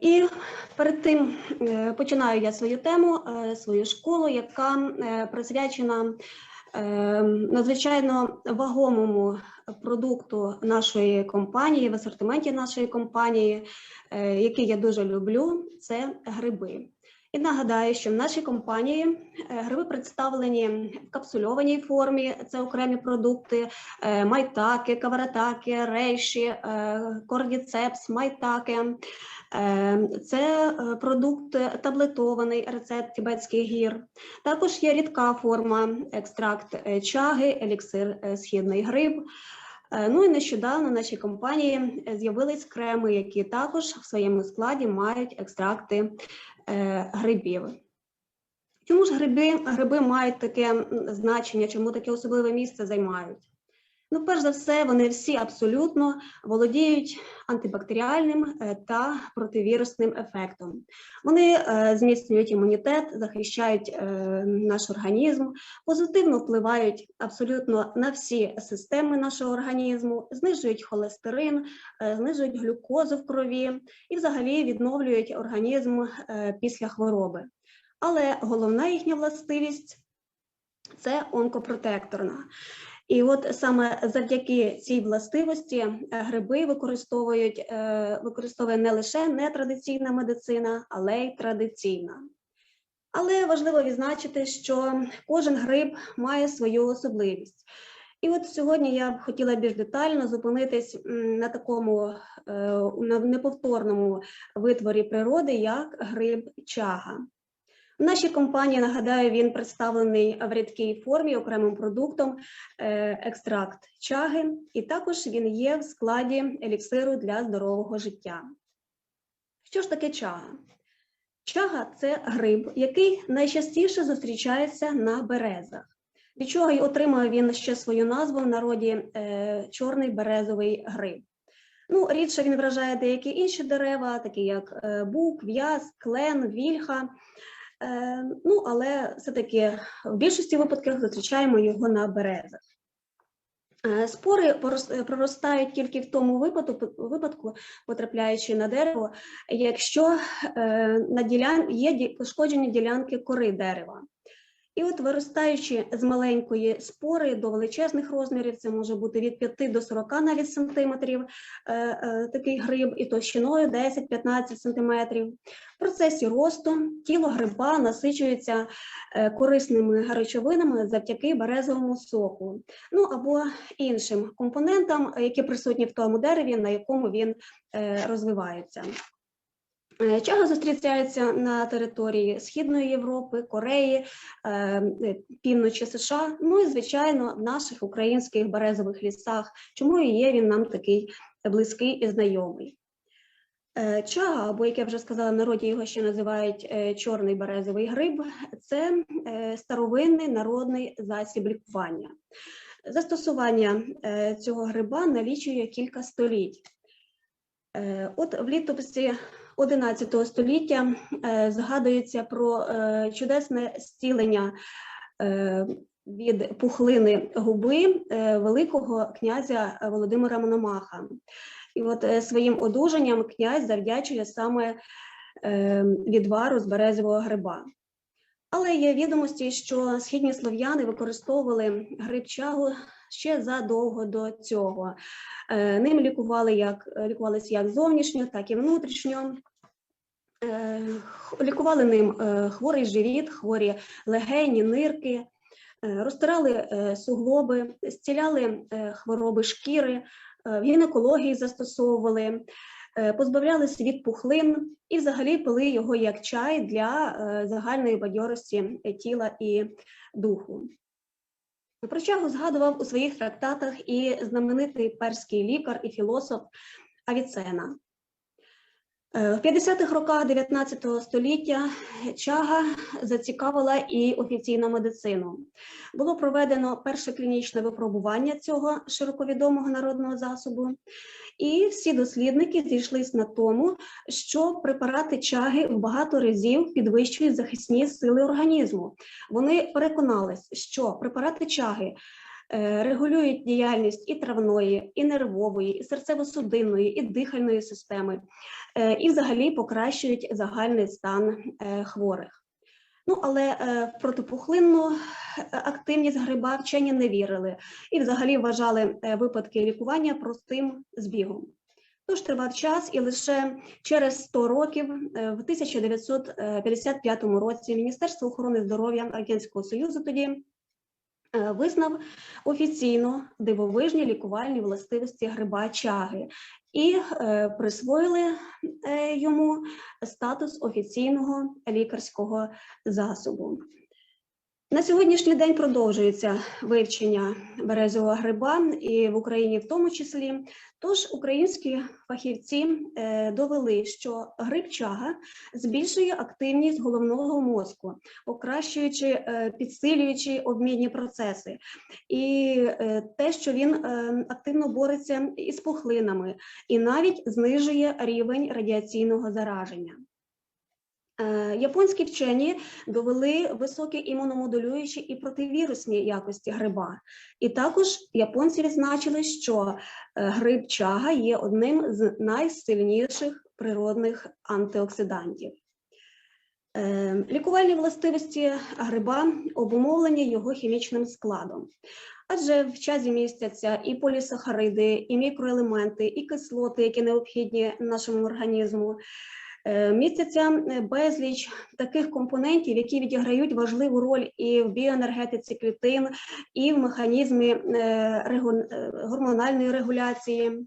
І перед тим е, починаю я свою тему, е, свою школу, яка е, присвячена надзвичайно вагомому продукту нашої компанії, в асортименті нашої компанії, який я дуже люблю, це гриби. І нагадаю, що в нашій компанії е, гриби представлені в капсульованій формі, це окремі продукти, е, майтаки, каваратаки, рейші, е, кордіцепс, майтаки. Це продукт таблетований, рецепт тибетських гір. Також є рідка форма, екстракт чаги, еліксир східний гриб. Ну і нещодавно в нашій компанії з'явились креми, які також в своєму складі мають екстракти грибів. Чому ж гриби, гриби мають таке значення, чому таке особливе місце займають? Ну, перш за все, вони всі абсолютно володіють антибактеріальним е, та противірусним ефектом. Вони е, зміцнюють імунітет, захищають е, наш організм, позитивно впливають абсолютно на всі системи нашого організму, знижують холестерин, знижують глюкозу в крові і взагалі відновлюють організм після хвороби. Але головна їхня властивість це онкопротекторна. І от саме завдяки цій властивості е, гриби використовують е, використовує не лише нетрадиційна медицина, але й традиційна. Але важливо відзначити, що кожен гриб має свою особливість. І от сьогодні я б хотіла більш детально зупинитись на такому е, на неповторному витворі природи, як гриб чага. В нашій компанії, нагадаю, він представлений в рідкій формі окремим продуктом е, екстракт чаги, і також він є в складі еліксиру для здорового життя. Що ж таке чага? Чага це гриб, який найчастіше зустрічається на березах. Від чого й отримав він ще свою назву в народі е, чорний березовий гриб. Ну, рідше він вражає деякі інші дерева, такі як е, бук, в'яз, клен, вільха. Е, ну, але все-таки в більшості випадків зустрічаємо його на березах. Е, Спори проростають тільки в тому випадку, випадку, потрапляючи на дерево, якщо е, на ділян... є пошкоджені ділянки кори дерева. І от виростаючи з маленької спори до величезних розмірів, це може бути від 5 до 40 навіть сантиметрів, е, е, такий гриб, і товщиною 10-15 сантиметрів. В процесі росту тіло гриба насичується е, корисними речовинами завдяки березовому соку, ну або іншим компонентам, які присутні в тому дереві, на якому він е, розвивається. Е, Чага зустрічається на території Східної Європи, Кореї, е, е, півночі США, ну і звичайно в наших українських березових лісах, чому і є він нам такий близький і знайомий. Чага, або як я вже сказала, народі його ще називають чорний березовий гриб, це старовинний народний засіб лікування. Застосування цього гриба налічує кілька століть. От в літописі 11 століття е, згадується про е, чудесне зцілення е, від пухлини губи великого князя Володимира Мономаха. І от своїм одужанням князь завдячує саме відвару з березового гриба. Але є відомості, що східні слов'яни використовували гриб чагу ще задовго до цього. Ним лікували як лікувалися як зовнішньо, так і внутрішньо. Е, Лікували ним е, хворий живіт, хворі легені, нирки, е, розтирали суглоби, зціляли хвороби шкіри, в гінекології застосовували, позбавлялися від пухлин і взагалі пили його як чай для загальної бадьорості тіла і духу. Про чагу згадував у своїх трактатах і знаменитий перський лікар і філософ Авіцена. Е, В 50-х роках 19 століття чага зацікавила і офіційну медицину. Було проведено перше клінічне випробування цього широковідомого народного засобу, і всі дослідники зійшлись на тому, що препарати чаги в багато разів підвищують захисні сили організму. Вони переконались, що препарати чаги регулюють діяльність і травної, і нервової, і серцево-судинної, і дихальної системи, е, і взагалі покращують загальний стан е, хворих. Ну, але е, в протипухлинну активність гриба вчені не вірили і взагалі вважали е, випадки лікування простим збігом. Тож тривав час, і лише через 100 років, е, в 1955 році, Міністерство охорони здоров'я Радянського Союзу тоді е, визнав офіційно дивовижні лікувальні властивості гриба чаги і е, присвоїли е, йому статус офіційного лікарського засобу. На сьогоднішній день продовжується вивчення березового гриба і в Україні в тому числі. Тож українські фахівці е, довели, що гриб чага збільшує активність головного мозку, покращуючи, е, підсилюючи обмінні процеси, і е, те, що він активно бореться із пухлинами, і навіть знижує рівень радіаційного зараження. Е, Японські вчені довели високі імуномодулюючі і противірусні якості гриба. І також японці відзначили, що е, гриб чага є одним з найсильніших природних антиоксидантів. Е, Лікувальні властивості гриба обумовлені його хімічним складом. Адже в чазі містяться і полісахариди, і мікроелементи, і кислоти, які необхідні нашому організму. Е, Містяться е, безліч таких компонентів, які відіграють важливу роль і в біоенергетиці клітин, і в механізмі е, гормональної регуляції.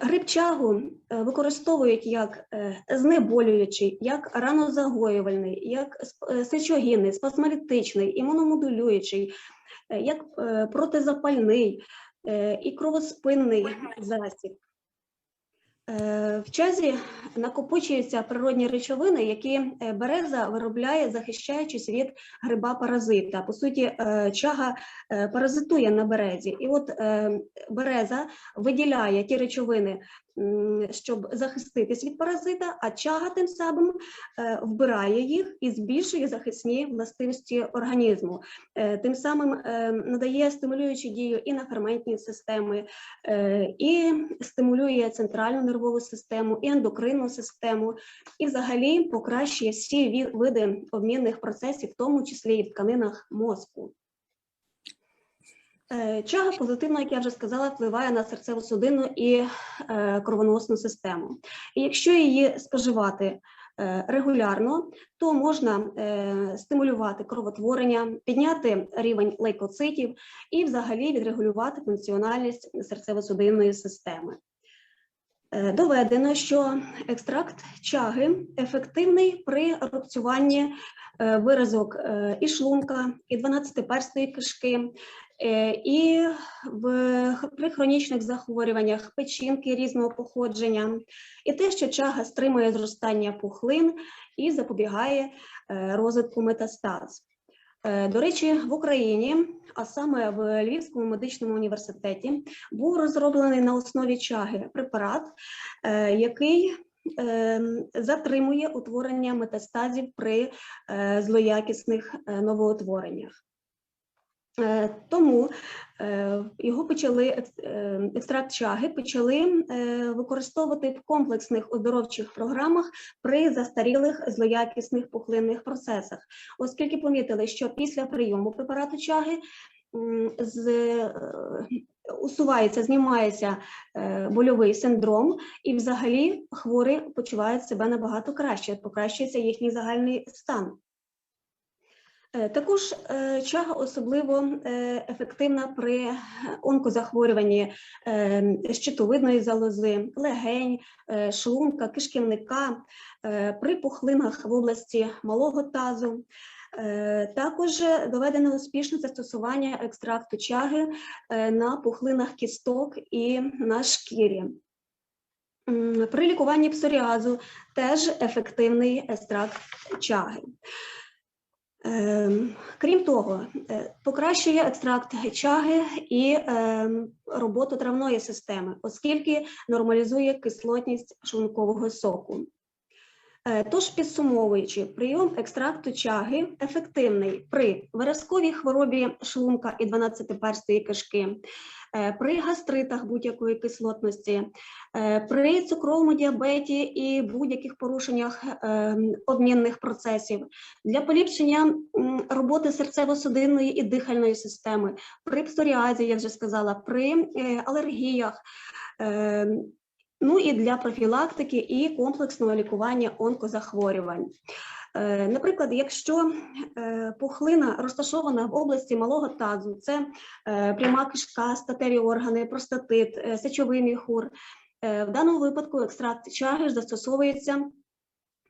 Гриб чагу е, використовують як знеболюючий, як ранозагоювальний, як сечогінний, спазмолітичний, імуномодулюючий, як протизапальний і кровоспинний засіб. Е, В чазі накопичуються природні речовини, які е, береза виробляє, захищаючись від гриба паразита. По суті, е, чага паразитує на березі, і от береза виділяє ті речовини, щоб захиститись від паразита, а чага тим самим вбирає їх і збільшує захисні властивості організму. Тим самим надає стимулюючу дію і на ферментні системи, і стимулює центральну нервову систему, і ендокринну систему, і взагалі покращує всі види обмінних процесів, в тому числі і в тканинах мозку. Е, Чага позитивно, як я вже сказала, впливає на серцево-судинну і е, кровоносну систему. І якщо її споживати е, регулярно, то можна стимулювати кровотворення, підняти рівень лейкоцитів і взагалі відрегулювати функціональність серцево-судинної системи. Е, Доведено, що екстракт чаги ефективний при рубцюванні е, виразок е, і шлунка, і 12-перстої кишки, і в, при хронічних захворюваннях печінки різного походження, і те, що чага стримує зростання пухлин і запобігає розвитку метастаз. Е, До речі, в Україні, а саме в Львівському медичному університеті, був розроблений на основі чаги препарат, е, який е, затримує утворення метастазів при злоякісних новоутвореннях. Е, Тому е, його почали е, екстракт чаги почали використовувати в комплексних оздоровчих програмах при застарілих злоякісних пухлинних процесах, оскільки помітили, що після прийому препарату чаги з, усувається, знімається больовий синдром, і взагалі хворі почувають себе набагато краще, покращується їхній загальний стан. Е, Також е, чага особливо е, ефективна при онкозахворюванні щитовидної залози, легень, шлунка, кишківника, при пухлинах в області малого тазу. Також доведено успішне застосування екстракту чаги на пухлинах кісток і на шкірі. При лікуванні псоріазу теж ефективний екстракт чаги. Ем, Крім того, е, покращує екстракт чаги і ем, роботу травної системи, оскільки нормалізує кислотність шлункового соку. Е, Тож, підсумовуючи, прийом екстракту чаги ефективний при виразковій хворобі шлунка і 12-перстої кишки, е, при гастритах будь-якої кислотності, е, при цукровому діабеті і будь-яких порушеннях обмінних процесів, для поліпшення роботи серцево-судинної і дихальної системи, при псоріазі, я вже сказала, при алергіях. Ну і для профілактики і комплексного лікування онкозахворювань. Е, Наприклад, якщо е, пухлина розташована в області малого тазу, це е, пряма кишка, статеві органи, простатит, сечовий міхур. В даному випадку екстракт чаги застосовується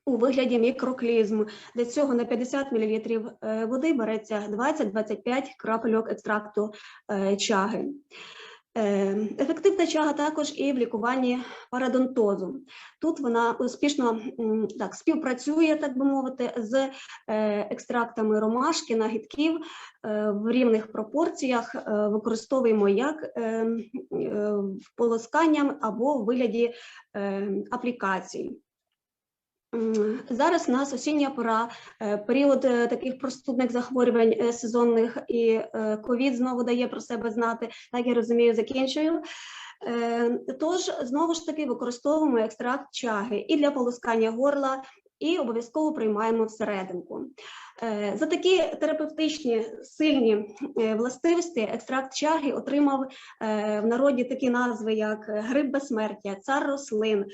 у вигляді мікроклізм. Для цього на 50 мл води береться 20-25 крапельок екстракту чаги. Е, Ефективна чага також і в лікуванні парадонтозу. Тут вона успішно так, співпрацює, так би мовити, з е, екстрактами ромашки, нагідків е, в рівних пропорціях. Використовуємо як полосканням або в вигляді аплікацій. Зараз у нас осіння пора, е, період е, таких простудних захворювань е, сезонних, і ковід знову дає про себе знати. Так я розумію, закінчую. Тож знову ж таки використовуємо екстракт чаги і для полоскання горла, і обов'язково приймаємо всерединку. За такі терапевтичні сильні властивості екстракт чаги отримав в народі такі назви, як гриб безсмертя, цар рослин,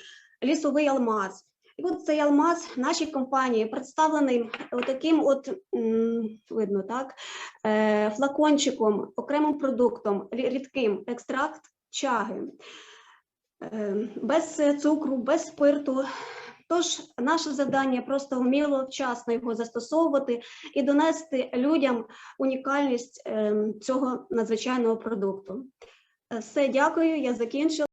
лісовий алмаз. І от цей алмаз нашій компанії представлений таким от видно так, е, флакончиком, окремим продуктом, рідким екстракт чаги, е, без цукру, без спирту. Тож наше завдання просто вміло вчасно його застосовувати і донести людям унікальність е, цього надзвичайного продукту. Е, Все, дякую, я закінчила.